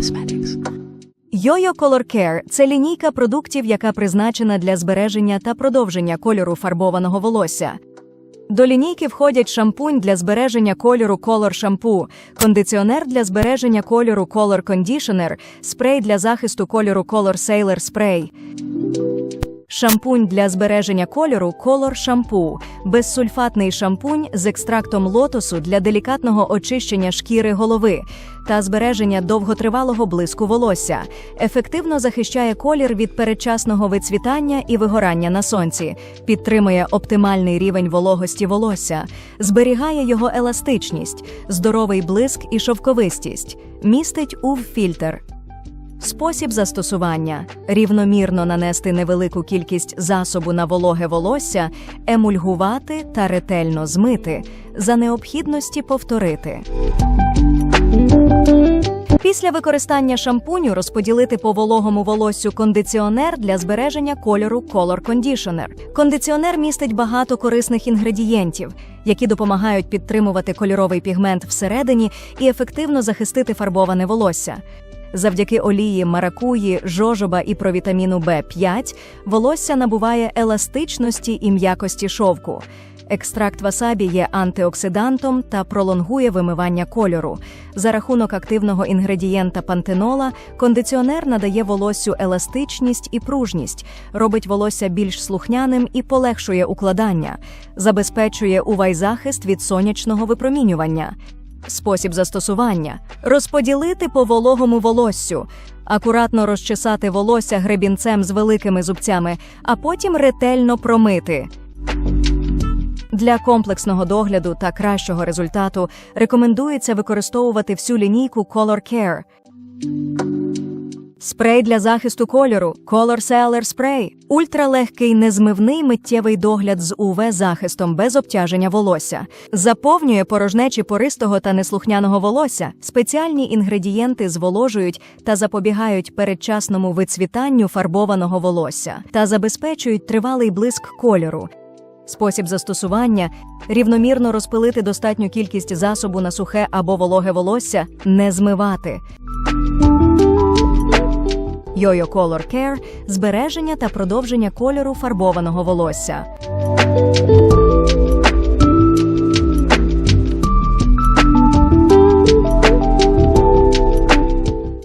Cosmetics. Йо-Йо Color Care – це лінійка продуктів, яка призначена для збереження та продовження кольору фарбованого волосся. До лінійки входять шампунь для збереження кольору Color Shampoo, кондиціонер для збереження кольору Color Conditioner, спрей для захисту кольору Color Sailor Spray. Шампунь для збереження кольору Color Shampoo – безсульфатний шампунь з екстрактом лотосу для делікатного очищення шкіри голови та збереження довготривалого блиску волосся. Ефективно захищає колір від передчасного вицвітання і вигорання на сонці, підтримує оптимальний рівень вологості волосся, зберігає його еластичність, здоровий блиск і шовковистість, містить UV-фільтр. Спосіб застосування рівномірно нанести невелику кількість засобу на вологе волосся, емульгувати та ретельно змити, за необхідності повторити. Після використання шампуню розподілити по вологому волоссю кондиціонер для збереження кольору Color Conditioner. Кондиціонер містить багато корисних інгредієнтів, які допомагають підтримувати кольоровий пігмент всередині і ефективно захистити фарбоване волосся. Завдяки олії маракуї, жожоба і провітаміну В5 волосся набуває еластичності і м'якості шовку. Екстракт васабі є антиоксидантом та пролонгує вимивання кольору. За рахунок активного інгредієнта пантенола, кондиціонер надає волоссю еластичність і пружність, робить волосся більш слухняним і полегшує укладання, забезпечує увайзахист від сонячного випромінювання. Спосіб застосування розподілити по вологому волоссю, акуратно розчесати волосся гребінцем з великими зубцями, а потім ретельно промити. Для комплексного догляду та кращого результату рекомендується використовувати всю лінійку Color Care. Спрей для захисту кольору Color Sealer Spray – ультралегкий незмивний миттєвий догляд з УВ-захистом без обтяження волосся. Заповнює порожнечі пористого та неслухняного волосся. Спеціальні інгредієнти зволожують та запобігають передчасному вицвітанню фарбованого волосся та забезпечують тривалий блиск кольору. Спосіб застосування рівномірно розпилити достатню кількість засобу на сухе або вологе волосся, не змивати. Йо-Йо Color Care – збереження та продовження кольору фарбованого волосся.